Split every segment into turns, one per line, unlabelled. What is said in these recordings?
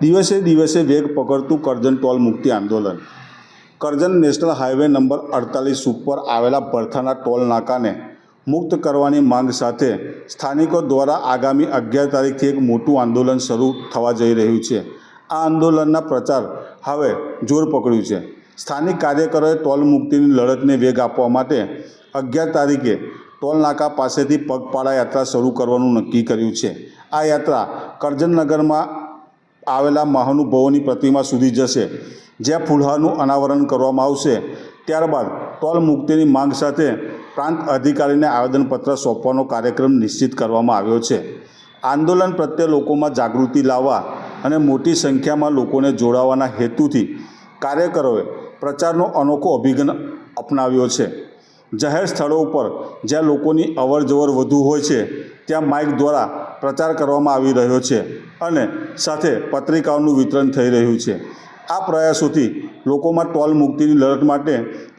દિવસે દિવસે વેગ પકડતું કરજણ ટોલ મુક્તિ આંદોલન. કરજણ નેશનલ હાઈવે નંબર અડતાલીસ ઉપર આવેલા ભરથાના ટોલ નાકાને મુક્ત કરવાની માંગ સાથે સ્થાનિકો દ્વારા આગામી અગિયાર તારીખથી એક મોટું આંદોલન શરૂ થવા જઈ રહ્યું છે. આ આંદોલનના પ્રચાર હવે જોર પકડ્યું છે. સ્થાનિક કાર્યકરોએ ટોલ મુક્તિની લડતને વેગ આપવા માટે અગિયાર તારીખે ટોલ નાકા પાસેથી પગપાળા યાત્રા શરૂ કરવાનું નક્કી કર્યું છે. આ યાત્રા કરજણ નગરમાં આવેલા મહાનુભાવોની પ્રતિમા સુધી જશે. જ્યાં ફુલહારનું અનાવરણ કરવામાં આવશે. ત્યારબાદ ટોલ મુક્તિની માંગ સાથે પ્રાંત અધિકારીને આવેદનપત્ર સોંપવાનો કાર્યક્રમ નિશ્ચિત કરવામાં આવ્યો છે. આંદોલન પ્રત્યે લોકોમાં જાગૃતિ લાવવા અને મોટી સંખ્યામાં લોકોને જોડાવાના હેતુથી કાર્યકરોએ પ્રચારનો અનોખો અભિગમ અપનાવ્યો છે. જાહેર સ્થળો ઉપર જ્યાં લોકોની અવરજવર વધુ હોય છે, ત્યાં માઇક દ્વારા પ્રચાર કરવામાં આવી રહ્યો છે. અને સાથે પત્રિકાઓનું વિતરણ થઈ રહ્યું છે. આ પ્રયાસોથી લોકોમાં ટોલ મુક્તિની લડત માટે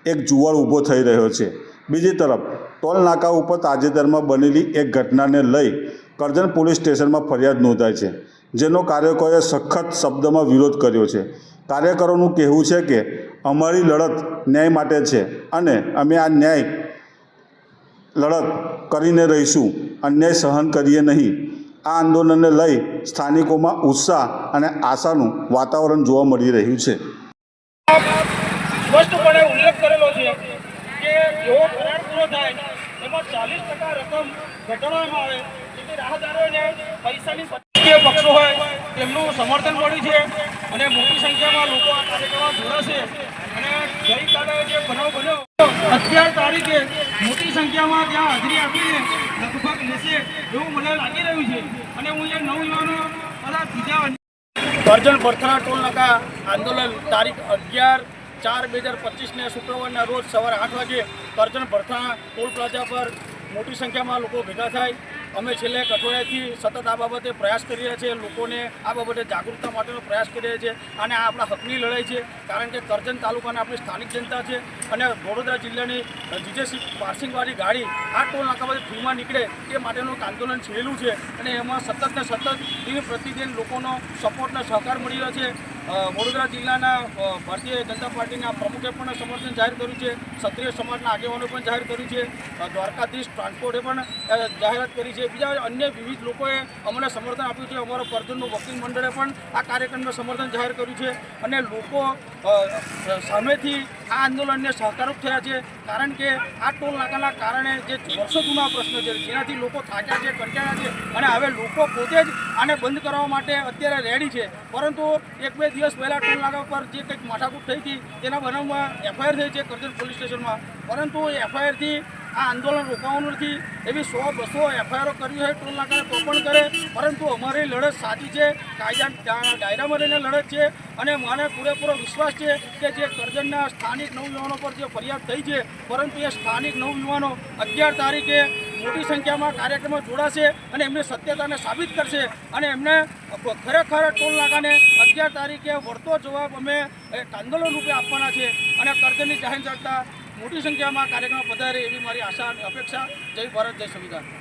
એક જુવાળ ઊભો થઈ રહ્યો છે. બીજી તરફ, ટોલ નાકા ઉપર તાજેતરમાં બનેલી એક ઘટનાને લઈ કરજણ પોલીસ સ્ટેશનમાં ફરિયાદ નોંધાઈ છે, જેનો કાર્યકરોએ સખત શબ્દમાં વિરોધ કર્યો છે. કાર્યકરોનું કહેવું છે કે, અમારી લડત ન્યાય માટે છે અને અમે આ ન્યાય લડત કરીને રહીશું. અન્યાય સહન કરીએ નહીં. આ આંદોલનને લઈ સ્થાનિકોમાં ઉત્સાહ અને આશાનું વાતાવરણ જોવા મળી રહ્યું છે.
સ્પષ્ટપણે ઉલ્લેખ કરેલો છે સમર્થન મળ્યું છે અને મોટી સંખ્યામાં લોકો આ અગિયાર તારીખે મોટી સંખ્યામાં ત્યાં હાજરી આપીને લગભગ લેશે એવું મને લાગી રહ્યું છે. અને હું એ નવયુવાનો બધા બીજા કરજણ ભરથરા ટોલ નાકા આંદોલન, તારીખ અગિયાર ચાર બે હજાર પચીસને શુક્રવારના રોજ સવારે આઠ વાગે કરજણ ભરથરા ટોલ પ્લાઝા પર મોટી સંખ્યામાં લોકો ભેગા થાય. અમે છેલ્લે એક અઠવાડિયાથી સતત આ બાબતે પ્રયાસ કરી રહ્યા છીએ. લોકોને આ બાબતે જાગૃતતા માટેનો પ્રયાસ કરી રહ્યા છીએ અને આ આપણા હકની લડાઈ છે, કારણ કે કરજણ તાલુકાના આપણી સ્થાનિક જનતા છે અને વડોદરા જિલ્લાની જીજેસી પાર્સિંગવાળી ગાડી આ ટોલ નાકામાંથી ફ્રીમાં નીકળે એ માટેનું આંદોલન છેડેલું છે અને એમાં સતત ને સતત દિન પ્રતિદિન લોકોનો સપોર્ટ અને સહકાર મળી રહ્યો છે. વડોદરા જિલ્લાના ભારતીય જનતા પાર્ટીના પ્રમુખે પણ સમર્થન જાહેર કર્યું છે. ક્ષત્રિય સમાજના આગેવાનો પણ જાહેર કર્યું છે. દ્વારકાધીશ ટ્રાન્સપોર્ટે પણ જાહેરાત કરી છે. બીજા અન્ય વિવિધ લોકોએ અમને સમર્થન આપ્યું છે. અમારા પરજનનું વકીલ મંડળે પણ આ કાર્યક્રમને સમર્થન જાહેર કર્યું છે. અને લોકો સામેથી આ આંદોલનને સહકારક થયા છે. કારણ કે આ ટોલ નાકાના કારણે જે વર્ષો જૂના પ્રશ્ન છે, જેનાથી લોકો થાક્યા છે, કંટાળ્યા છે અને હવે લોકો પોતે જ આને બંધ કરવા માટે અત્યારે રેડી છે. પરંતુ એક બે દિવસ પહેલાં ટોલ નાકા પર જે કંઈક માથાકૂટ થઈ હતી, તેના બનાવમાં એફઆઈઆર થઈ છે કરજણ પોલીસ સ્ટેશનમાં. પરંતુ એફઆઈઆરથી આ આંદોલન રોકાવાનું નથી. એવી સો બસો એફઆઈઆરો કરી હોય, ટોલ નાકાને તો પણ કરે. પરંતુ અમારી લડત સાચી છે કાયદા દાયરામાં રહીને લડત છે. અને મને પૂરેપૂરો વિશ્વાસ છે કે જે કરજણના સ્થાનિક નવયુવાનો પર જે ફરિયાદ થઈ છે, પરંતુ એ સ્થાનિક નવયુવાનો અગિયાર તારીખે મોટી સંખ્યામાં કાર્યક્રમમાં જોડાશે અને એમની સત્યતાને સાબિત કરશે. અને એમને ખરેખર ટોલ નાકાને અગિયાર તારીખે વળતો જવાબ અમે આંદોલન રૂપે આપવાના છે. અને કરજણની જાહેર જનતા મોટી સંખ્યામાં કાર્યક્રમ પધારે એવી મારી આશા અને અપેક્ષા. જય ભારત જય સંવિધાન.